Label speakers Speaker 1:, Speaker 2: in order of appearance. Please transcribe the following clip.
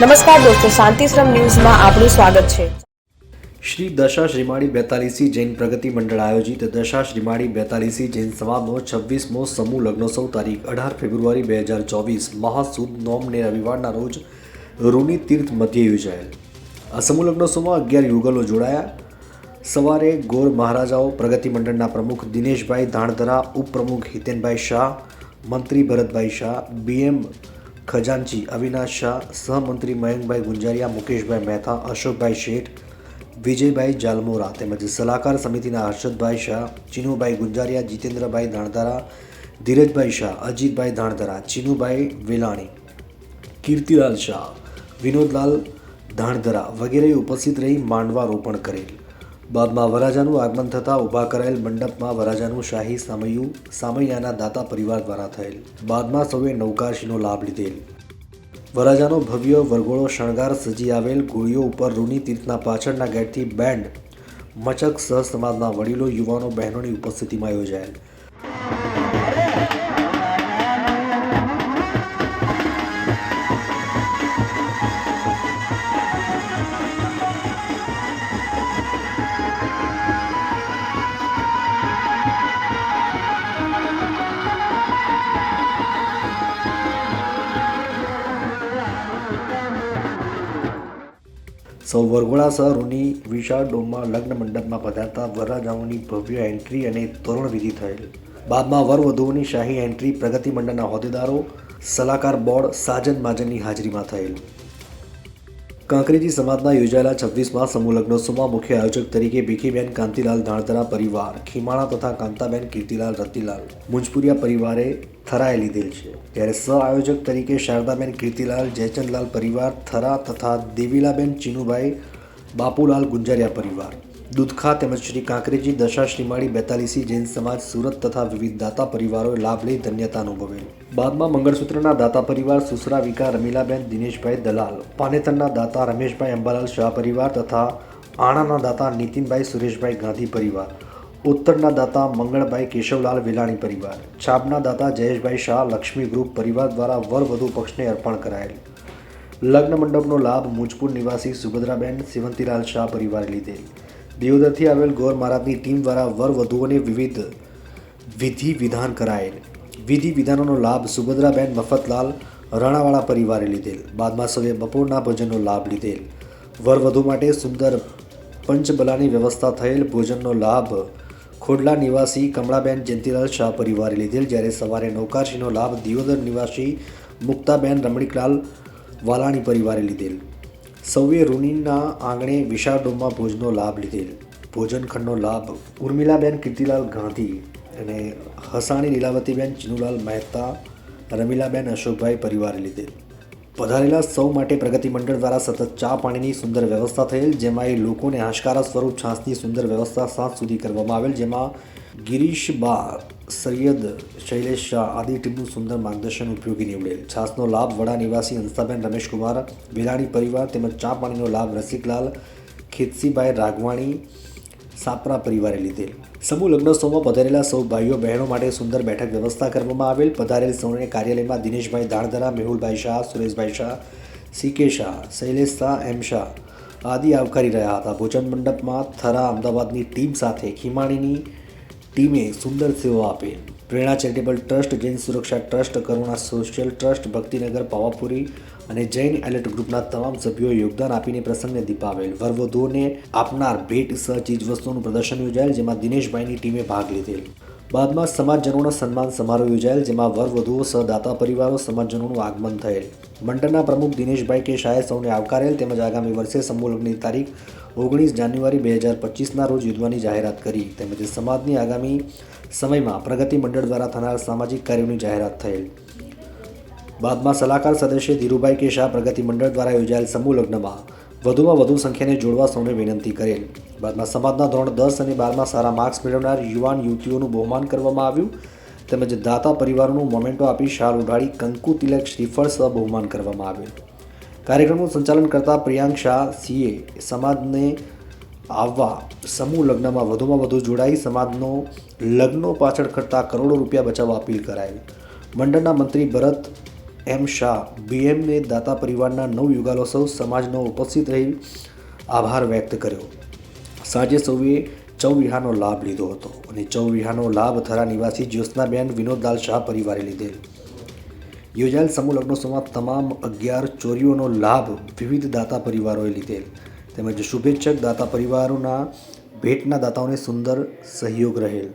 Speaker 1: નમસ્કાર દોસ્તો, શાંતિશ્રમ ન્યૂઝમાં આપનું સ્વાગત છે.
Speaker 2: શ્રી દશા શ્રીમાળી બેતાલીસી જૈન પ્રગતિ મંડળ આયોજિત દશા શ્રીમાળી બેતાલીસી જૈન સમાજનો છવ્વીસમો સમૂહ લગ્નોત્સવ તારીખ અઢાર ફેબ્રુઆરી બે હજાર ચોવીસ, મહાસુદ નોમને રવિવારના રોજ રૂની તીર્થ મધ્યે યોજાયેલ. આ સમૂહ લગ્નોત્સવમાં અગિયાર યુગલો જોડાયા. સવારે ગોર મહારાજાઓ, પ્રગતિ મંડળના પ્રમુખ દિનેશભાઈ ધાણધરા, ઉપપ્રમુખ હિતેનભાઈ શાહ, મંત્રી ભરતભાઈ શાહ, બીએમ ખજાનચી, અવિનાશ શાહ, સહમંત્રી મયંકભાઈ ગુંજારિયા, મુકેશભાઈ મહેતા, અશોકભાઈ શેઠ, વિજયભાઈ જાલમોરા તેમજ સલાહકાર સમિતિના હર્ષદભાઈ શાહ, ચીનુભાઈ ગુંજારિયા, જીતેન્દ્રભાઈ ધાણધારા, ધીરજભાઈ શાહ, અજીતભાઈ ધાણધારા, ચીનુભાઈ વેલાણી, કીર્તિલાલ શાહ, વિનોદલાલ ધાણધરા વગેરે ઉપસ્થિત રહી માંડવા રોપણ કરેલ. બાદમાં વરાજાનું આગમન થતાં ઊભા કરાયેલ મંડપમાં વરાજાનું શાહી સામૈયું, સામૈયાના દાતા પરિવાર દ્વારા થયેલ. બાદમાં સૌએ નૌકાશીનો લાભ લીધેલ. વરાજાનો ભવ્ય વરઘોડો શણગાર સજી આવેલ ગોળીઓ ઉપર રૂની તીર્થના પાછળના ગેટથી બેન્ડ, મચક સહ સમાજના વડીલો, યુવાનો, બહેનોની ઉપસ્થિતિમાં યોજાયેલ. સૌ વરઘોડા સહ રૂની વિશાળ ડોમમાં લગ્ન મંડપમાં પધારતા વરરાજાઓની ભવ્ય એન્ટ્રી અને તોરણ વિધિ થયેલ. બાદમાં વરવધુઓની શાહી એન્ટ્રી પ્રગતિ મંડળના હોદ્દેદારો, સલાહકાર બોર્ડ સાજન માજનની હાજરીમાં થયેલ. કાંકરેજી સમાજના યોજાયેલા છવ્વીસમાં સમૂહ લગ્નોત્સવમાં મુખ્ય આયોજક તરીકે ભીખીબેન કાંતિલાલ ધાણધરા પરિવાર, ખીમાણા તથા કાંતાબેન કીર્તિલાલ રતિલાલ મુંજપુરિયા પરિવારે થરાએ લીધેલ છે. ત્યારે સહ આયોજક તરીકે શારદાબેન કીર્તિલાલ, જયચંદલાલ પરિવાર, થરા તથા દેવીલાબેન ચીનુભાઈ બાપુલાલ ગુંજારિયા પરિવાર. દૂધખા તેમજ શ્રી કાંકરેજી દશા શ્રીમાળી બેતાલીસી જૈન સમાજ, સુરત તથા વિવિધ દાતા પરિવારોએ લાભ લઈ ધન્યતા અનુભવેલ. બાદમાં મંગળસૂત્રના દાતા પરિવાર સુસરા વિકા, રમીલાબેન, દિનેશભાઈ દલાલ. પાનેતરના દાતા રમેશભાઈ અંબાલાલ શાહ પરિવાર તથા આણાના દાતા નીતિનભાઈ સુરેશભાઈ ગાંધી પરિવાર. ઉત્તરના દાતા મંગળભાઈ કેશવલાલ વેલાણી પરિવાર. છાબના દાતા જયેશભાઈ શાહ લક્ષ્મી ગ્રુપ પરિવાર દ્વારા વર વધુ પક્ષને અર્પણ કરાયેલ. લગ્ન મંડપનો લાભ મુજપુર નિવાસી સુભદ્રાબેન સિવંતીલાલ શાહ પરિવારે લીધેલ. દિયોદરથી આવેલ ગોર મહારાજની ટીમ દ્વારા વર વધુઓને વિવિધ વિધિ વિધાન કરાયેલ. વિધિ વિધાનોનો લાભ સુભદ્રાબેન મફતલાલ રાણાવાળા પરિવારે લીધેલ. બાદમાં સૌએ બપોરના ભોજનનો લાભ લીધેલ. વર વધુ માટે સુંદર પંચબલાની વ્યવસ્થા થયેલ. ભોજનનો લાભ ખોડલા નિવાસી કમળાબેન જયંતિલાલ શાહ પરિવારે લીધેલ, જ્યારે સવારે નૌકાશીનો લાભ દિયોદર નિવાસી મુક્તાબેન રમણીકલાલ વાલાણી પરિવારે લીધેલ. સૌએ રૂનીના આંગણે વિશાળ ડોમમાં ભોજનો લાભ લીધેલ. ભોજન ખંડનો લાભ ઉર્મિલાબેન કીર્તિલાલ ગાંધી અને હસાણી લીલાવતીબેન ચિનુલાલ મહેતા, રમીલાબેન અશોકભાઈ પરિવારે લીધેલ. પધારેલા સૌ માટે પ્રગતિ મંડળ દ્વારા સતત ચા પાણીની સુંદર વ્યવસ્થા થયેલ, જેમાં એ લોકોને હાશકારા સ્વરૂપ છાસની સુંદર વ્યવસ્થા સાંજ સુધી કરવામાં આવેલ, જેમાં ગિરીશ બા સૈયદ શૈલેષ શાહ, આદિ ટીમનું સુંદર માર્ગદર્શન ઉપયોગી નીવડેલ. છાસનો લાભ વડા નિવાસી હંસાબેન રમેશકુમાર વેલાણી પરિવાર તેમજ ચા પાણીનો લાભ રસિકલાલ ખેતસીભાઈ રાગવાણી સાપરા પરિવારે લીધેલ. સમૂહ લગ્નોત્સવમાં પધારેલા સૌ ભાઈઓ બહેનો માટે સુંદર બેઠક વ્યવસ્થા કરવામાં આવેલ. પધારેલ સૌને કાર્યાલયમાં દિનેશભાઈ ધાણધરા, મેહુલભાઈ શાહ, સુરેશભાઈ શાહ, સીકે શાહ, શૈલેષ શાહ, એમ શાહ આદિ આવકારી રહ્યા હતા. ભોજન મંડપમાં થરા અમદાવાદની ટીમ સાથે ખીમાણીની ટીમે સુંદર સેવા આપી. પ્રેરણા charitable trust, Jain Suraksha trust, Karuna social trust, Bhaktinagar, Pavapuri અને જૈન એલર્ટ ગ્રુપના તમામ સભ્યોએ યોગદાન આપીને પ્રસંગને દીપાવેલ. વરવધુઓને આપનાર ભેટ સહ ચીજવસ્તુઓનું પ્રદર્શન યોજાયેલ, જેમાં દિનેશભાઈની ટીમે ભાગ લીધેલ. બાદમાં સમાજજનોના સન્માન સમારોહ યોજાયેલ, જેમાં વરવધુઓ સહ દાતા પરિવારો, સમાજજનોનું આગમન થયેલ. મંડળના પ્રમુખ દિનેશભાઈ કે શાહે સૌને આવકારેલ તેમજ આગામી વર્ષે સમૂહલગ્નની તારીખ ઓગણીસ જાન્યુઆરી બે હજાર પચીસના રોજ યોજવાની જાહેરાત કરી તેમજ સમાજની આગામી સમયમાં પ્રગતિ મંડળ દ્વારા થનાર સામાજિક કાર્યોની જાહેરાત થયેલ. બાદમાં સલાહકાર સદસ્ય ધીરુભાઈ કે શાહ પ્રગતિ મંડળ દ્વારા યોજાયેલ સમૂહ લગ્નમાં વધુમાં વધુ સંખ્યાને જોડવા સૌને વિનંતી કરેલ. બાદમાં સમાજના ધોરણ દસ અને બારમાં સારા માર્ક્સ મેળવનાર યુવાન યુવતીઓનું બહુમાન કરવામાં આવ્યું. તેમજ દાતા પરિવારનું મોમેન્ટો આપી શાલ ઉઢાડી કંકુ તિલક શ્રીફળ સહ બહુમાન કરવામાં આવ્યું કાર્યક્રમનું સંચાલન કરતા પ્રિયાંક શાહ સીએ સમાજને આવવા સમૂહ લગ્નમાં વધુમાં વધુ જોડાઈ સમાજનો લગ્નો પાછળ ખર્ચતા કરોડો રૂપિયા બચાવવા અપીલ કરાઈ. મંડળના મંત્રી ભરત એમ શાહ બીએમને દાતા પરિવારના નવ યુગાલો સૌ સમાજનો ઉપસ્થિત રહી આભાર વ્યક્ત કર્યો. સાંજે સૌએ ચૌવિહાનો લાભ લીધો હતો અને ચૌવિહાનો લાભ થરા નિવાસી જ્યોત્સનાબેન વિનોદલાલ શાહ પરિવારે લીધેલ. યોજાયેલ સમૂહ લગ્નોત્સવમાં તમામ અગિયાર ચોરીઓનો લાભ વિવિધ દાતા પરિવારોએ લીધેલ. તેમજ શુભેચ્છક દાતા પરિવારોના ભેટના દાતાઓને સુંદર સહયોગ રહેલ.